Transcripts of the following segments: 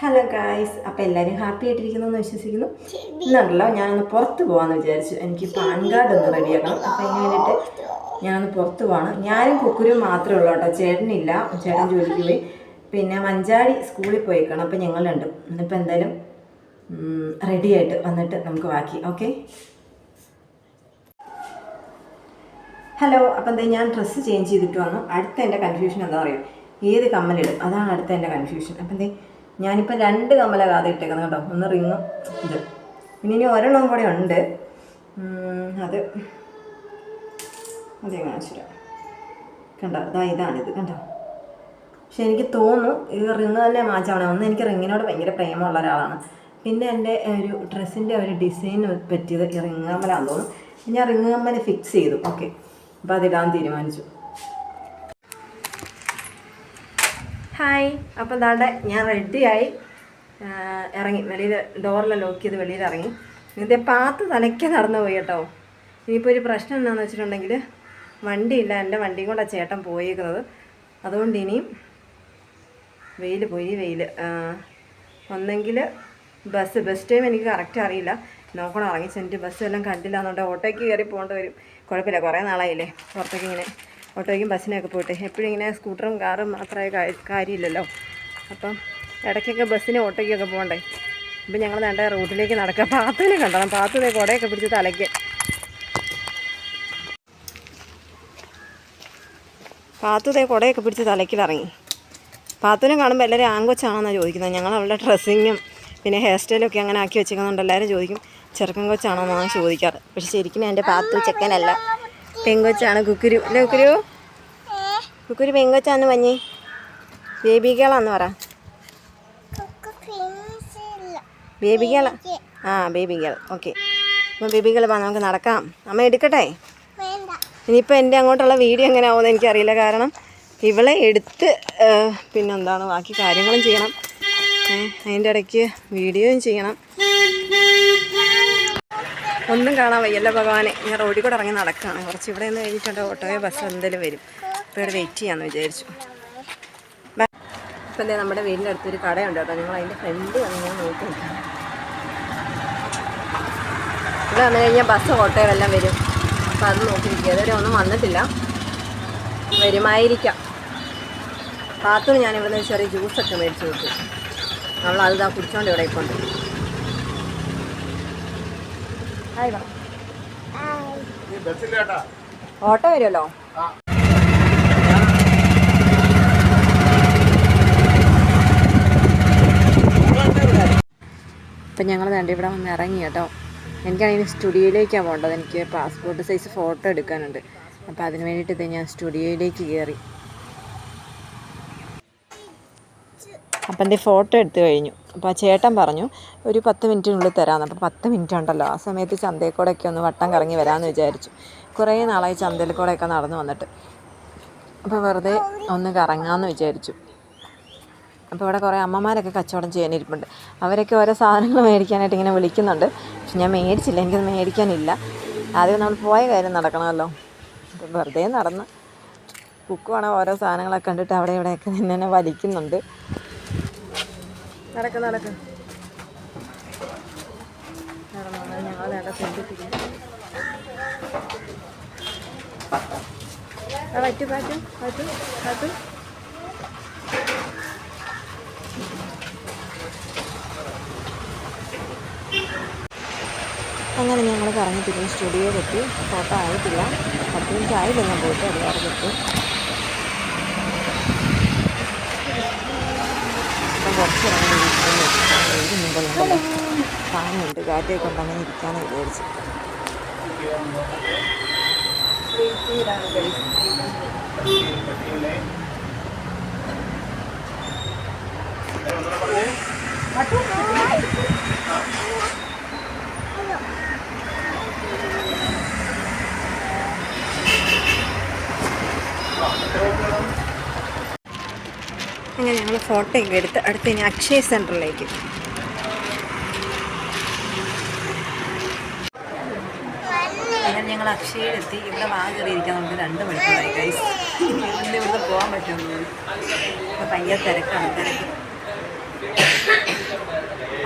Hello guys അപ്പോൾ എല്ലാവരും happy ആയിട്ടിരിക്കുന്നു എന്ന് വിശ്വസിക്കുന്നു. ഇന്നുണ്ടല്ലോ ഞാനൊന്ന് പുറത്ത് പോകാമെന്ന് വിചാരിച്ചു. എനിക്ക് പാൻ കാർഡ് ഒന്ന് റെഡിയാക്കണം അപ്പോൾ അതിന് വേണ്ടിയിട്ട് ഞാനൊന്ന് പുറത്ത് പോകണം ഞാനും കുക്കുരും മാത്രമേ ഉള്ളൂ കേട്ടോ. ചേട്ടനില്ല. ചേട്ടൻ ജോലിക്ക് പോയി. പിന്നെ മഞ്ചാടി സ്കൂളിൽ പോയിക്കണം. അപ്പോൾ ഞങ്ങൾ രണ്ടും. ഇന്നിപ്പോൾ എന്തായാലും റെഡി ആയിട്ട് വന്നിട്ട് നമുക്ക് ബാക്കി. ഓക്കെ ഹലോ അപ്പം എന്താ ഞാൻ ഡ്രസ്സ് ചേഞ്ച് ചെയ്തിട്ട് വന്നു. അടുത്ത എന്റെ കൺഫ്യൂഷൻ എന്താ പറയുക ഏത് കമ്മലിടും? അതാണ് അടുത്ത എന്റെ കൺഫ്യൂഷൻ അപ്പം എന്തേ ഞാനിപ്പോൾ രണ്ട് കമ്മല കാതെ ഇട്ടേക്കുന്നത് കേട്ടോ. ഒന്ന് റിങ്ങും ഇത്. പിന്നെ ഇനി ഒരെണ്ണം കൂടെ ഉണ്ട്. അത് അതേ കാണിച്ചു കണ്ടോ? ഇതാ ഇതാണിത് കണ്ടോ? പക്ഷെ എനിക്ക് തോന്നുന്നു ഈ റിങ് തന്നെ മാച്ചാണ് ഒന്ന് എനിക്ക് റിങ്ങിനോട് ഭയങ്കര പ്രേമമുള്ള ഒരാളാണ്. പിന്നെ എന്റെ ഒരു ഡ്രസ്സിന്റെ ഒരു ഡിസൈൻ പറ്റിയത് ഈ റിങ് കമ്മലാന്ന് തോന്നുന്നു. ഞാൻ റിങ് കമ്മൽ ഫിക്സ് ചെയ്തു. ഓക്കെ അപ്പോൾ അതിടാൻ തീരുമാനിച്ചു. ഹായ് അപ്പം ദാണ്ടെ ഞാൻ റെഡിയായി ഇറങ്ങി. വെളിയിൽ ഡോറിലെ ലോക്ക് ചെയ്ത് വെളിയിൽ ഇറങ്ങി. ഇതേ പാത്ത് തലയ്ക്ക് നടന്നു പോയി കേട്ടോ. ഇനിയിപ്പോൾ ഒരു പ്രശ്നം എന്താണെന്ന് വെച്ചിട്ടുണ്ടെങ്കിൽ വണ്ടിയില്ല. എന്റെ വണ്ടിയും കൊണ്ടാണ് ചേട്ടൻ പോയേക്കുന്നത്. അതുകൊണ്ട് ഇനിയും വെയിൽ പോയി വെയിൽ. ഒന്നെങ്കിൽ ബസ് ബസ് ടൈം എനിക്ക് കറക്റ്റ് അറിയില്ല. നോക്കണം ഇറങ്ങി ചെന്നിട്ട് ബസ്സെല്ലാം കണ്ടില്ല. എന്നുണ്ടെങ്കിൽ ഓട്ടോയ്ക്ക് കയറി പോകേണ്ടി വരും. കുഴപ്പമില്ല. കുറേ നാളായില്ലേ പുറത്തേക്ക് ഇങ്ങനെ ഓട്ടോയ്ക്കും ബസ്സിനൊക്കെ പോട്ടെ. എപ്പോഴും ഇങ്ങനെ സ്കൂട്ടറും കാറും മാത്രമായ കാര്യമില്ലല്ലോ. അപ്പം ഇടയ്ക്കൊക്കെ ബസ്സിനും ഓട്ടോയ്ക്കൊക്കെ പോകണ്ടേ. ഇപ്പം ഞങ്ങൾ നേണ്ട റൂട്ടിലേക്ക് നടക്കുക പാത്തുവിനെ കണ്ടണം. പാത്തുവിനെ കുടയൊക്കെ പിടിച്ച് തലയ്ക്ക്. പാത്തുതേ കുടയൊക്കെ പിടിച്ച് തലയ്ക്ക് ഇറങ്ങി പാത്തുവിനെ കാണുമ്പോൾ എല്ലാവരും ആങ്കൊച്ചാണെന്നാണ് ചോദിക്കുന്നത്. ഞങ്ങൾ അവളുടെ ഡ്രസ്സിങ്ങും പിന്നെ ഹെയർ സ്റ്റൈലൊക്കെ അങ്ങനെ ആക്കി വെച്ചേക്കുന്നുണ്ട് എല്ലാവരും ചോദിക്കും ചെറുക്കൻ കൊച്ചാണോ എന്നാണ് ചോദിക്കാറ്. പക്ഷെ ശരിക്കും എന്റെ പാത്തു ചെക്കനല്ല. പെങ്കൊച്ചാണ്. കുക്കുരു. അല്ലേ കുക്കുരു? കുക്കുരു പെങ്കൊച്ചാന്ന് മഞ്ഞി. ബേബി ഗേളാന്ന് പറ. ബേബി കേള ആ ബേബി. Girl okay. അപ്പം ബേബി ഗേൾ വാ നമുക്ക് നടക്കാം. അമ്മ എടുക്കട്ടെ? ഇനിയിപ്പോൾ എന്റെ അങ്ങോട്ടുള്ള വീഡിയോ എങ്ങനെ ആവുമെന്ന് എനിക്കറിയില്ല. കാരണം ഇവളെ എടുത്ത് പിന്നെന്താണ്? ബാക്കി കാര്യങ്ങളും ചെയ്യണം. അതിന്റെ ഇടയ്ക്ക് വീഡിയോയും ചെയ്യണം. ഒന്നും കാണാൻ വയ്യല്ല ഭഗവാനെ. ഞാൻ റോഡിൽ കൂടെ ഇറങ്ങി നടക്കുകയാണ് കുറച്ച് ഇവിടെ നിന്ന് കഴിഞ്ഞിട്ടുണ്ട് ഓട്ടോയോ ബസ്സോ എന്തെങ്കിലും വരും. അപ്പോൾ ഇവിടെ വെയിറ്റ് ചെയ്യാമെന്ന് വിചാരിച്ചു. ഇപ്പം എന്താ നമ്മുടെ വീടിന്റെ അടുത്തൊരു കടയുണ്ട് കേട്ടോ. ഞങ്ങൾ അതിന്റെ ഫ്രണ്ട് വന്ന് ഞാൻ നോക്കി നിൽക്കാം ഇവിടെ വന്നു കഴിഞ്ഞാൽ ബസ് ഓട്ടോയോ എല്ലാം വരും. അപ്പം അത് നോക്കി നിൽക്കുക. ഇതുവരെ ഒന്നും വന്നിട്ടില്ല. വരുമായിരിക്കാം. പാത്രം ഇവിടുന്ന് ചെറിയ ജ്യൂസൊക്കെ മേടിച്ച് കൊടുത്തു. അവൾ അത് ഇതാ കുടിച്ചോണ്ട് ഇവിടെ ഇപ്പം ഹായ് ഓട്ടോ വരുമല്ലോ. അപ്പം ഞങ്ങൾ വേണ്ട ഇവിടെ വന്ന് ഇറങ്ങി കേട്ടോ. എനിക്കാണെങ്കിൽ സ്റ്റുഡിയോയിലേക്കാണ് പോകേണ്ടത്. എനിക്ക് പാസ്പോർട്ട് സൈസ് ഫോട്ടോ എടുക്കാനുണ്ട്. അപ്പോൾ അതിന് വേണ്ടിയിട്ട് ഇത് ഞാൻ സ്റ്റുഡിയോയിലേക്ക് കയറി അപ്പം എന്റെ ഫോട്ടോ എടുത്തു കഴിഞ്ഞു. അപ്പോൾ ആ ചേട്ടൻ പറഞ്ഞു ഒരു പത്ത് മിനിറ്റിനുള്ളിൽ തരാമെന്ന്. അപ്പോൾ പത്ത് മിനിറ്റ് ഉണ്ടല്ലോ ആ സമയത്ത് ചന്തയിൽ കൂടെയൊക്കെ ഒന്ന് വട്ടം കറങ്ങി വരാമെന്ന് വിചാരിച്ചു. കുറേ നാളായി ചന്തയിൽ കൂടെയൊക്കെ നടന്നു വന്നിട്ട്. അപ്പോൾ വെറുതെ ഒന്ന് കറങ്ങാമെന്ന് വിചാരിച്ചു. അപ്പോൾ ഇവിടെ കുറേ അമ്മമാരൊക്കെ കച്ചവടം ചെയ്യാനിരിപ്പുണ്ട്. അവരൊക്കെ ഓരോ സാധനങ്ങൾ മേടിക്കാനായിട്ട് ഇങ്ങനെ വിളിക്കുന്നുണ്ട്. പക്ഷെ ഞാൻ മേടിച്ചില്ല എനിക്കത് മേടിക്കാനില്ല. ആദ്യം നമ്മൾ പോയ കാര്യം നടക്കണമല്ലോ. അപ്പോൾ വെറുതെ നടന്ന് കുക്കുവാണ് ഓരോ സാധനങ്ങളൊക്കെ കണ്ടിട്ട് അവിടെ ഇവിടെയൊക്കെ നിന്നെ വലിക്കുന്നുണ്ട്. നടക്ക് നടക്ക്. നടന്നു ഞങ്ങൾ നേടെ ശ്രദ്ധിപ്പിക്കും പറ്റു പറ്റു പറ്റു പറ്റു അങ്ങനെ ഞങ്ങൾ കറങ്ങി തിരിഞ്ഞ് സ്റ്റുഡിയോയിലെത്തി ഫോട്ടോ ആയിട്ടില്ല. പത്ത് മിനിറ്റ് ആയില്ല ഞാൻ പോയിട്ട് അത് കിട്ടും അപ്പം കുറച്ച് ഇരിക്കുന്നു ഫാനുണ്ട് കാറ്റൊക്കെ കൊണ്ട് അങ്ങനെ ഇരിക്കാമെന്ന് വിചാരിച്ചു. അങ്ങനെ ഞങ്ങൾ ഫോട്ടോ ഒക്കെ എടുത്ത് അടുത്ത് ഇനി അക്ഷയ സെന്ററിലേക്ക് ഞങ്ങൾ അക്ഷയയിലെത്തി ഇവിടെ വാങ്ങിയിരിക്കാൻ നമുക്ക് രണ്ട് മണിക്കൂറായി കൈസ് ഇവിടെ ഇവിടെ പോകാൻ പറ്റുമെന്ന് ഇപ്പം ഭയങ്കര തിരക്കാണ് തിരക്ക്.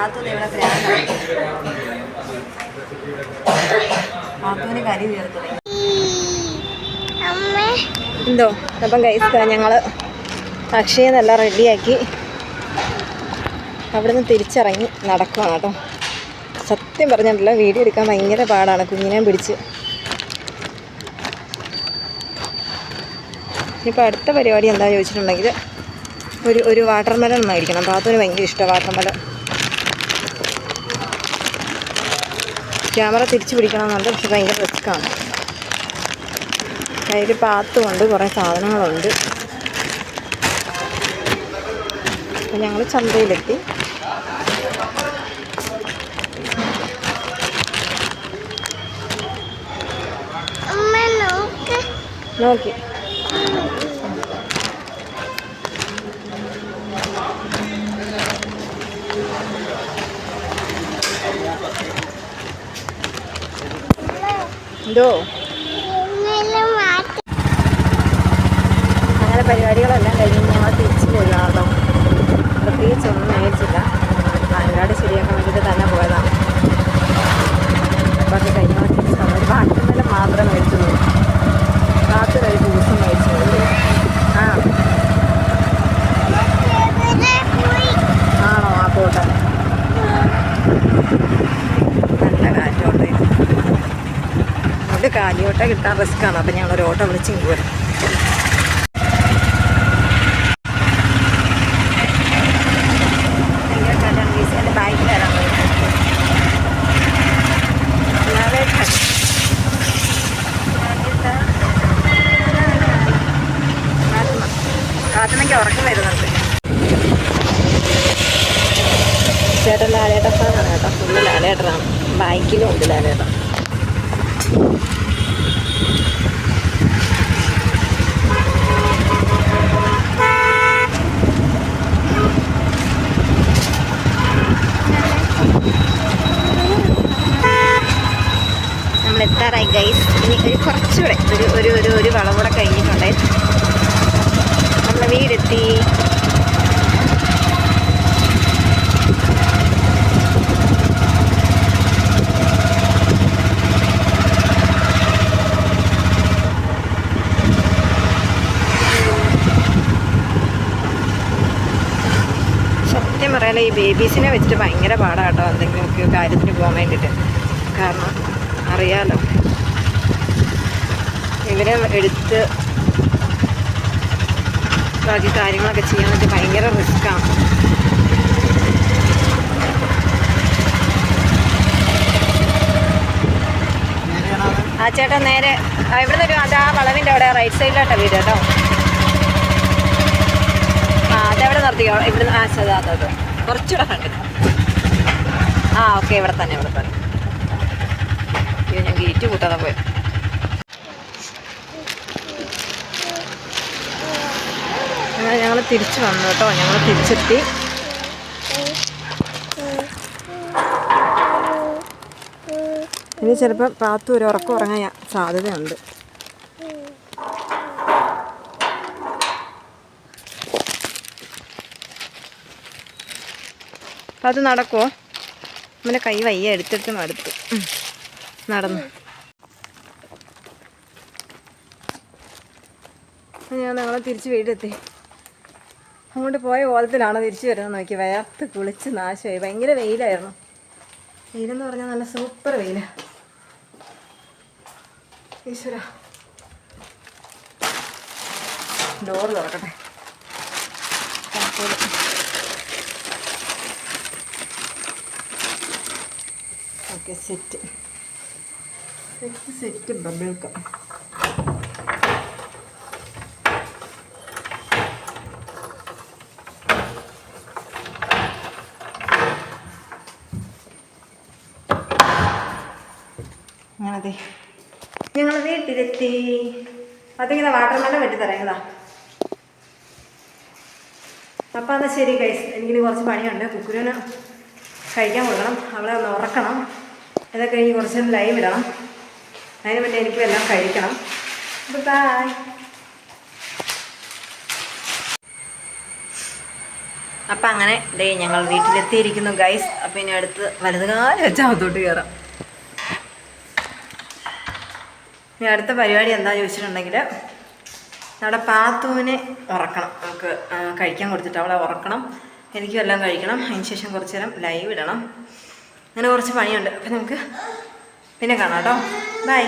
ആത്തൂന്ന് ഇവിടെ പ്രാന്താണ് പാത്തുവിന് കരി തീർത്തു എന്തോ? അപ്പം കൈസ് ഞങ്ങൾ അക്ഷയെന്നെല്ലാം റെഡിയാക്കി അവിടുന്ന് തിരിച്ചിറങ്ങി നടക്കുവാണ് കേട്ടോ. സത്യം പറഞ്ഞിട്ടില്ല വീഡിയോ എടുക്കാൻ ഭയങ്കര പാടാണ് കുഞ്ഞിനെ പിടിച്ച്. ഇപ്പോൾ അടുത്ത പരിപാടി എന്താ ചോദിച്ചിട്ടുണ്ടെങ്കിൽ ഒരു ഒരു വാട്ടർ മെലൺ മേടിക്കണം പാത്തുവിന് ഭയങ്കര ഇഷ്ടമാണ് വാട്ടർ മെലൺ ക്യാമറ തിരിച്ചു പിടിക്കണമെന്നുണ്ട് പക്ഷെ ഭയങ്കര റിസ്ക്കാണ്. കയ്യിൽ പാത്തുമുണ്ട് കുറേ സാധനങ്ങളുണ്ട്. അപ്പം ഞങ്ങൾ ചന്തയിലെത്തി. നോക്കി. എന്തോ? അങ്ങനെ പരിപാടികളെല്ലാം കഴിഞ്ഞ് ഞങ്ങൾ തിരിച്ചു പോയതാണോ പ്രത്യേകിച്ച് പ്രത്യേകിച്ചൊന്നും മേടിച്ചില്ല. പാൻകാർഡ് ശരിയാക്കാൻ വേണ്ടിയിട്ട് തന്നെ പോയതാണ് ബാക്കി കഴിഞ്ഞ തിരിച്ചു വന്നു ഒരു വാട്ടർമെലൻ മാത്രമേ മേടിച്ചുള്ളൂ. ആണോ? നല്ല കാലിയോട്ട കിട്ടാൻ റിസ്ക്കാണ് അപ്പം ഞങ്ങളൊരു ഓട്ടോ വിളിച്ച് ഇങ്ങ് പോരും ഭയങ്കര കാറ്റാണ് ഗീസ് എന്റെ ബാഗിൽ തരാൻ കാത്തമ്മയ്ക്ക് ഉറക്കം വരുന്നുണ്ട് ചേട്ടൻ ലാലേട്ടൻ ഫാനാണ് കേട്ടോ. ഫുള്ള് ലാലേട്ടനാണ്. ബൈക്കിലും ഉണ്ട് ലാലേട്ടൻ. എത്താറായി ഗൈസ് ഇനി ഒരു കുറച്ചുകൂടെ ഒരു ഒരു ഒരു വളകൂടെ കഴിഞ്ഞിട്ടുണ്ട്. നമ്മൾ വീടെത്തി സത്യം പറയാലോ ഈ ബേബീസിനെ വെച്ചിട്ട് ഭയങ്കര പാടാട്ടോ എന്തെങ്കിലുമൊക്കെ കാര്യത്തിന് പോകാൻ വേണ്ടിയിട്ട്. കാരണം അറിയാലോ. ഇവരെ എടുത്ത് ബാക്കി കാര്യങ്ങളൊക്കെ ചെയ്യാൻ വെച്ചാൽ ഭയങ്കര റിസ്ക്കാണ്. ആ ചേട്ടാ നേരെ ഇവിടുന്ന് ഒരു അത് ആ വളവിന്റെ അവിടെ റൈറ്റ് സൈഡിലോട്ടാ വീട് കേട്ടോ. ആ അതെവിടെ നിർത്തിക്കോ? ഇവിടുന്ന് ആ അതെ. കുറച്ചുകൂടെ ഫ്രണ്ടിൽ ആ ഓക്കെ ഇവിടെ തന്നെ ഇവിടെ തന്നെ. അയ്യോ ഞാൻ ഗേറ്റ് കൂട്ടാതെ പോയി. ഞങ്ങൾ തിരിച്ചു വന്നു കേട്ടോ. ഞങ്ങൾ തിരിച്ചെത്തി. ഇനി ചിലപ്പോൾ പാത്തു ഒരു ഉറക്കം ഉറങ്ങാൻ സാധ്യതയുണ്ട്. അപ്പം അത് നടക്കുമോ നമ്മുടെ കൈ വയ്യ എടുത്തിട്ട് മടുത്തു നടന്നു. ഞാൻ നിങ്ങളെ തിരിച്ച് വീടെത്തി. അങ്ങോട്ട് പോയ ഓലത്തിലാണ് തിരിച്ചു വരുന്നത് നോക്കി. വയർത്ത് കുളിച്ച് നാശമായി. ഭയങ്കര വെയിലായിരുന്നു. വെയിലെന്ന് പറഞ്ഞാൽ നല്ല സൂപ്പർ വെയില. ഈശ്വര. ഡോറ് തുറക്കട്ടെ. Okay set set set bubblegum അങ്ങനത്തെ ഞങ്ങൾ വീട്ടിലെത്തി. അതിങ്ങനെ വാട്ടർ മെല്ലം വെട്ടി തരേണ്ടതാ അപ്പം എന്നാൽ ശരി കൈസ് എനിക്കിനി കുറച്ച് പണിയുണ്ട്. കുക്കുരുവിന് കഴിക്കാൻ കൊടുക്കണം. അവളെ ഒന്ന് ഉറക്കണം. ഇതൊക്കെ കഴിഞ്ഞ് കുറച്ച് ലൈവ് ഇടണം. അതിന് വേണ്ടി എനിക്കും എല്ലാം കഴിക്കണം. ബായ് അപ്പം അങ്ങനെ ഡേ ഞങ്ങൾ വീട്ടിലെത്തിയിരിക്കുന്നു ഗൈസ് അപ്പം ഇനി അടുത്ത് വലതുകാലം വെച്ചാൽ അകത്തോട്ട് കയറാം ഇനി അടുത്ത പരിപാടി എന്താ ചോദിച്ചിട്ടുണ്ടെങ്കിൽ നമ്മുടെ പാത്തുവിനെ ഉറക്കണം. നമുക്ക് കഴിക്കാൻ കൊടുത്തിട്ട് അവളെ ഉറക്കണം. എനിക്കും എല്ലാം കഴിക്കണം. അതിന് ശേഷം കുറച്ച് നേരം ലൈവ് ഇടണം. അങ്ങനെ കുറച്ച് പണിയുണ്ട്. അപ്പം നമുക്ക് പിന്നെ കാണാം കേട്ടോ. ബൈ